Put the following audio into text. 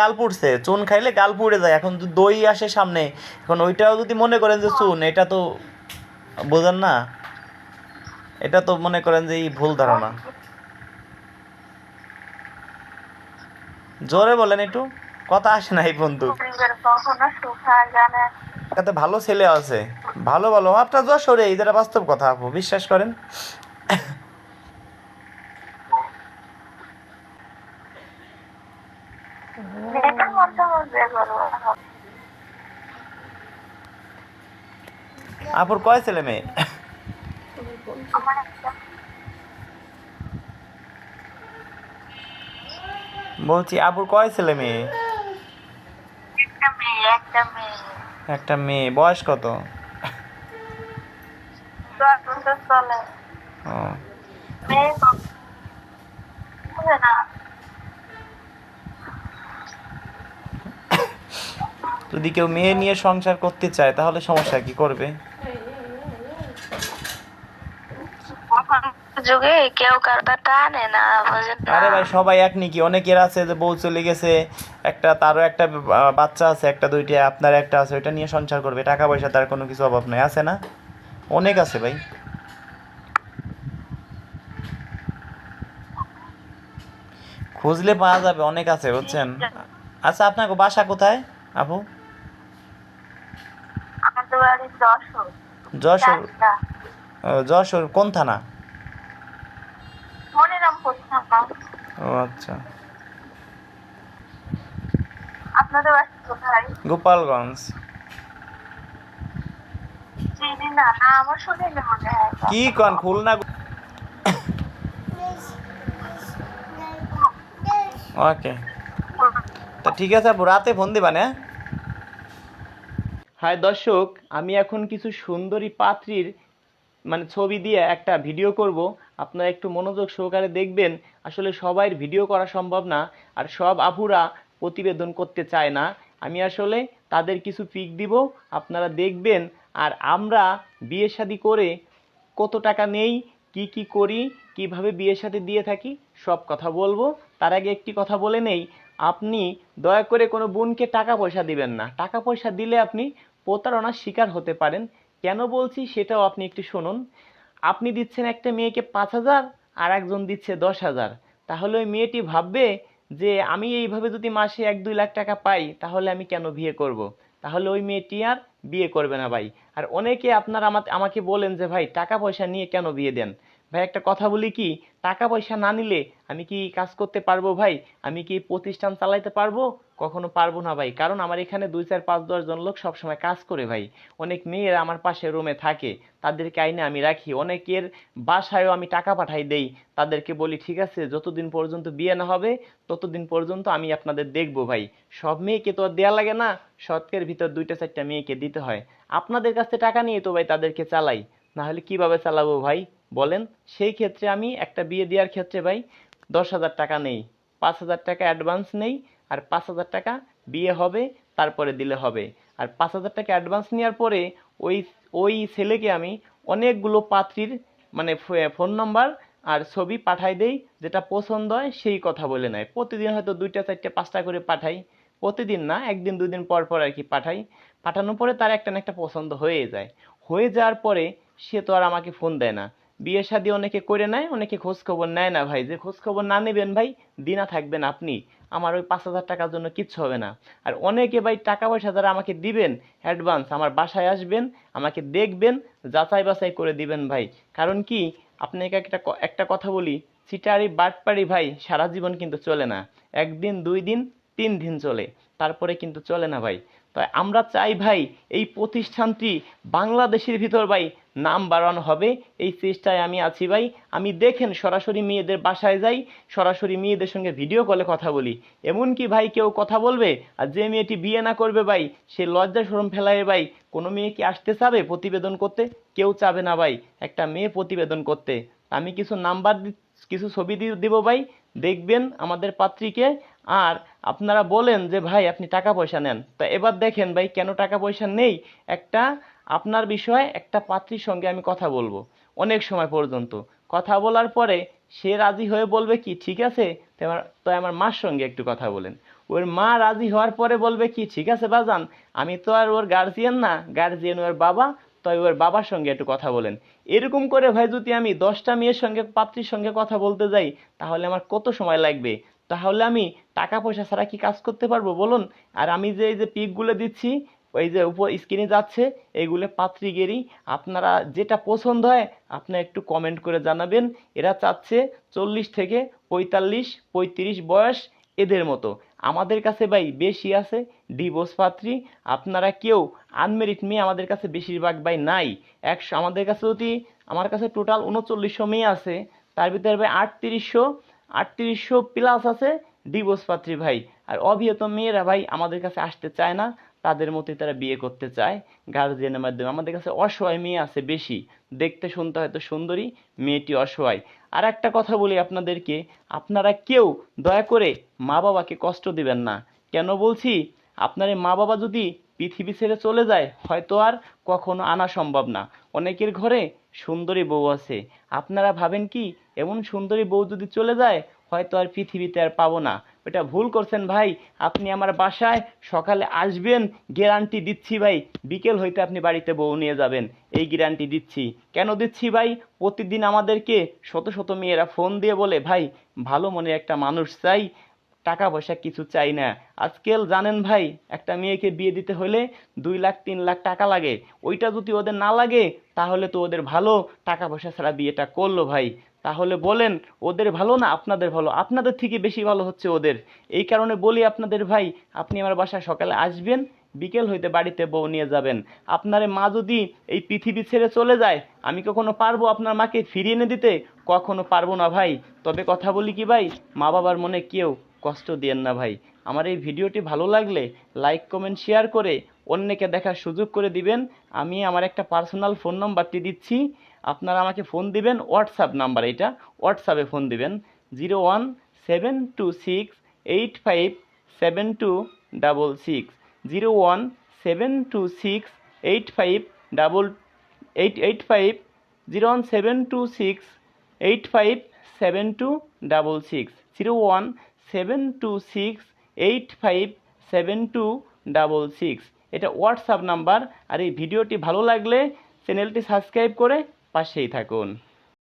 গাল পুড়ছে, চুন খাইলে গাল পুড়ে যায়। এখন দই আসে সামনে। এখন ওইটাও যদি মনে করেন যে চুন, এটা তো বোঝেন না। এটা তো মনে করেন যে এই ভুল ধারণা। জোরে বলেন একটু, কথা আসে না এই বন্ধু ভালো ছেলে আছে। ভালো ভালো। আপনার যশোরে এদের বাস্তব কথা, আপু, বিশ্বাস করেন। আপুর কয় ছেলে মেয়ে? বলছি আপুর কয় ছেলে মেয়ে? একটা মেয়ে বয়স কত? ও। মেয়ে না। যদি কেউ মেয়ে নিয়ে সংসার করতে চায় তাহলে সমস্যা কি করবে? যুগে কেউ কারোটা টানে না বুঝেন আরে ভাই সবাই এক নাকি? অনেকের আছে যে বউ চলে গেছে একটা তারও একটা বাচ্চা আছে একটা দুইটা আপনার একটা আছে ওইটা নিয়ে সংসার করবে। টাকা পয়সা তার কোনো কিছু অভাব নাই আছে না? অনেক আছে ভাই। খুঁজলে পাওয়া যাবে অনেক আছে বুঝছেন? আচ্ছা আপনাকে বাসা কোথায় আপু? যশোর। যশোর? কোন থানা? ও আচ্ছা। আপনাদের বাড়ি কোথায়? গোপালগঞ্জ। কি কন খুলনা ওকে। তা ঠিক আছে আপু রাতে ফোন দিবা না? হাই দর্শক, আমি এখন কিছু সুন্দরী পাত্রীর মানে ছবি দিয়ে একটা ভিডিও করব। আপনারা একটু মনোযোগ সহকারে দেখবেন, আসলে সবাই ভিডিও করা সম্ভব না, আর সব আপুরা প্রতিবেদন করতে চায় না। আমি আসলে তাদের কিছু পিক দিব, আপনারা দেখবেন, আর আমরা বিয়ে শাদী করে কত টাকা নেই, কি কি করি, কীভাবে বিয়ের সাথে দিয়ে থাকি, সব কথা বলব। তার আগে একটি কথা বলে নেই, আপনি দয়া করে কোনো বোনকে টাকা পয়সা দিবেন না। টাকা পয়সা দিলে আপনি প্রতারণার শিকার হতে পারেন। কেন বলছি সেটাও আপনি একটু শুনুন। আপনি দিচ্ছেন একটা মেয়েকে পাঁচ হাজার আর একজন দিচ্ছে দশ হাজার। তাহলে ওই মেয়েটি ভাববে যে আমি এইভাবে যদি মাসে এক দুই লাখ টাকা পাই, তাহলে আমি কেন বিয়ে করব। তাহলে ওই মেয়েটি আর বিয়ে করবে না ভাই। আর অনেকে আপনার আমা- আমাকে বলেন যে, ভাই, টাকা পয়সা নিয়ে কেন বিয়ে দেন? ভাই, একটা কথা বলি কি? টাকা পয়সা না নিলে আমি কি কাজ করতে পারব ভাই? আমি কি প্রতিষ্ঠান চালাইতে পারব? কখনো পারব না ভাই। কারণ আমার এখানে দুই চার পাঁচ দশ জন লোক সবসময় কাজ করে ভাই। অনেক মেয়েরা আমার পাশে রুমে থাকে। তাদেরকে আইনে আমি রাখি। অনেকের বাসায়ও আমি টাকা পাঠাই দেই। তাদেরকে বলি, ঠিক আছে, যতদিন পর্যন্ত বিয়ে না হবে, ততদিন পর্যন্ত আমি আপনাদের দেখব ভাই। সব মেয়েকে তো আর দেয়া লাগে না। শতকের ভিতর দুইটা চারটা মেয়েকে দিতে হয়। আপনাদের কাছে টাকা নিয়ে তো ভাই তাদেরকে চালাই। না হলে কীভাবে চালাবো ভাই? বলেন, সেই ক্ষেত্রে আমি একটা বিয়ে দেওয়ার ক্ষেত্রে ভাই দশ হাজার টাকা নেই, পাঁচ হাজার টাকা অ্যাডভান্স নেই, আর পাঁচ হাজার টাকা বিয়ে হবে, তারপরে দিলে হবে। আর পাঁচ হাজার টাকা অ্যাডভান্স নেওয়ার পরে ওই ওই ছেলেকে আমি অনেকগুলো পাত্রীর মানে ফোন নাম্বার আর ছবি পাঠাই দেই, যেটা পছন্দ হয়, সেই কথা বলে নেয়। প্রতিদিন হয়তো দুইটা, চারটে, পাঁচটা করে পাঠাই। প্রতিদিন না, একদিন দুই দিন পর পর আর কি পাঠাই। পাঠানোর পরে তার একটা না একটা পছন্দ হয়ে যায়। হয়ে যাওয়ার পরে সে তো আর আমাকে ফোন দেয় না। বিয়ে শাদি অনেকে করে নেয়, অনেকে খোঁজ খবর নেয় না ভাই। যে খোঁজ খবর না নেবেন ভাই, দিনা থাকবেন আপনি। আমার ওই পাঁচ হাজার টাকার জন্য কিচ্ছু হবে না। আর অনেকে ভাই টাকা পয়সা যারা আমাকে দিবেন অ্যাডভান্স আমার বাসায় আসবেন, আমাকে দেখবেন, যাচাই বাছাই করে দিবেন ভাই। কারণ কি? আপনাকে একটা একটা কথা বলি সিটারি বাটপারি ভাই, সারা জীবন কিন্তু চলে না। একদিন, দুই দিন, তিন দিন চলে। তারপরে কিন্তু চলে না ভাই। তাই আমরা চাই ভাই, এই প্রতিষ্ঠানটি বাংলাদেশের ভিতর ভাই নাম বাড়ানো হবে। এই চেষ্টায় আমি আছি ভাই। আমি দেখেন সরাসরি মেয়েদের বাসায় যাই, সরাসরি মেয়েদের সঙ্গে ভিডিও কলে কথা বলি। এমনকি ভাই কেউ কথা বলবে? আর যে মেয়েটি বিয়ে না করবে ভাই, সে লজ্জা শরম ফেলায় ভাই। কোনো মেয়ে কি আসতে চাবে প্রতিবেদন করতে? কেউ চাবে না ভাই, একটা মেয়ে প্রতিবেদন করতে। আমি কিছু নাম্বার কিছু ছবি দিব ভাই। দেখবেন আমাদের পাত্রীকে। আর আপনারা বলেন যে, ভাই, আপনি টাকা পয়সা নেন। তা এবার দেখেন ভাই, কেন টাকা পয়সা নেই? একটা আপনার বিষয়ে একটা পাত্রীর সঙ্গে আমি কথা বলব, অনেক সময় পর্যন্ত। কথা বলার পরে সে রাজি হয়ে বলবে কি, ঠিক আছে? তো আমার মার সঙ্গে একটু কথা বলেন। ওর মা রাজি হওয়ার পরে বলবে কি, ঠিক আছে বাজান, আমি তো আর ওর গার্জিয়ান না গার্জিয়ান ওর বাবা, তাই ওর বাবার সঙ্গে একটু কথা বলেন। এরকম করে ভাই, যদি আমি দশটা মেয়ের সঙ্গে, পাত্রীর সঙ্গে কথা বলতে যাই, তাহলে আমার কত সময় লাগবে? তাহলে আমি টাকা পয়সা ছাড়া কি কাজ করতে পারব বলুন? আর আমি যে, এই যে পিকগুলো দিচ্ছি ওই যে উপর স্ক্রিনে যাচ্ছে এইগুলো পাত্রীগেরই। আপনারা যেটা পছন্দ হয়, আপনি একটু কমেন্ট করে জানাবেন। এরা চাচ্ছে চল্লিশ থেকে পঁয়তাল্লিশ, পঁয়ত্রিশ বয়স এদের মতো। আমাদের কাছে ভাই বেশি আছে ডিভোর্স পাত্রী। আপনারা কেউ আনমেরিট মেয়ে আমাদের কাছে বেশিরভাগ ভাই নাই। একশো, আমাদের কাছে যদি, আমার কাছে টোটাল উনচল্লিশশো মেয়ে আছে, তার ভিতরে ভাই আটত্রিশশো আটত্রিশশো প্লাস আছে ডিভোর্স পাত্রী ভাই। আর অবিহত মেয়েরা ভাই আমাদের কাছে আসতে চায় না। তাদের মতোই তারা বিয়ে করতে চায়। গার্জিয়ানের মাধ্যমে। আমাদের কাছে অসহায় মেয়ে আছে বেশি। দেখতে শুনতে হয়তো সুন্দরী, মেয়েটি অসহায়। আর একটা কথা বলি আপনাদেরকে। আপনারা কেউ দয়া করে মা বাবাকে কষ্ট দিবেন না। কেন বলছি? আপনার মা বাবা যদি পৃথিবী ছেড়ে চলে যায়, হয়তো আর কখনো আনা সম্ভব না। অনেকের ঘরে সুন্দরী বউ আছে। আপনারা ভাবেন কি? এমন সুন্দরী বউ যদি চলে যায়, হয়তো আর পৃথিবীতে আর পাবো না। এটা ভুল করছেন ভাই। আপনি আমার বাসায় সকালে আসবেন গ্যারান্টি দিচ্ছি ভাই। বিকেল হইতে আপনি বাড়িতে বউ নিয়ে যাবেন। এই গ্যারান্টি দিচ্ছি। কেন দিচ্ছি ভাই? প্রতিদিন আমাদেরকে শত শত মেয়েরা ফোন দিয়ে বলে, ভাই, ভালো মনে একটা মানুষ চাই, টাকা পয়সা কিছু চাই না। আজকাল জানেন ভাই, একটা মেয়েকে বিয়ে দিতে হলে দুই লাখ, তিন লাখ টাকা লাগে। ওইটা যদি ওদের না লাগে, তাহলে তো ওদের ভালো। টাকা পয়সা ছাড়া বিয়েটা করল ভাই। তাহলে বলেন, ওদের ভালো না আপনাদের ভালো? আপনাদের থেকে বেশি ভালো হচ্ছে ওদের। এই কারণে বলি আপনাদের ভাই, আপনি আমার বাসায় সকালে আসবেন, বিকেল হইতে বাড়িতে বউ নিয়ে যাবেন। আপনার মা যদি এই পৃথিবী ছেড়ে চলে যায়, আমি কখনো পারব আপনার মাকে ফিরিয়ে এনে দিতে? কখনো পারব না ভাই। তবে কথা বলি কি ভাই মা বাবার মনে কেউ কষ্ট দিয়েন না ভাই। আমার এই ভিডিওটি ভালো লাগলে লাইক, কমেন্ট, শেয়ার করে অন্যকে দেখার সুযোগ করে দিবেন। আমি আমার একটা পার্সোনাল ফোন নাম্বারটি দিচ্ছি আপনারা আমাকে ফোন দিবেন হোয়াটসঅ্যাপ নাম্বার এটা হোয়াটসঅ্যাপে ফোন দিবেন zero one seven two six eight five seven two double six zero one seven two six eight five double eight eight five zero one seven two six eight five seven two double six zero one seven two six eight five seven two double six এটা WhatsApp number আর এই ভিডিওটি ভালো লাগলে চ্যানেলটি subscribe করে পাশেই থাকুন।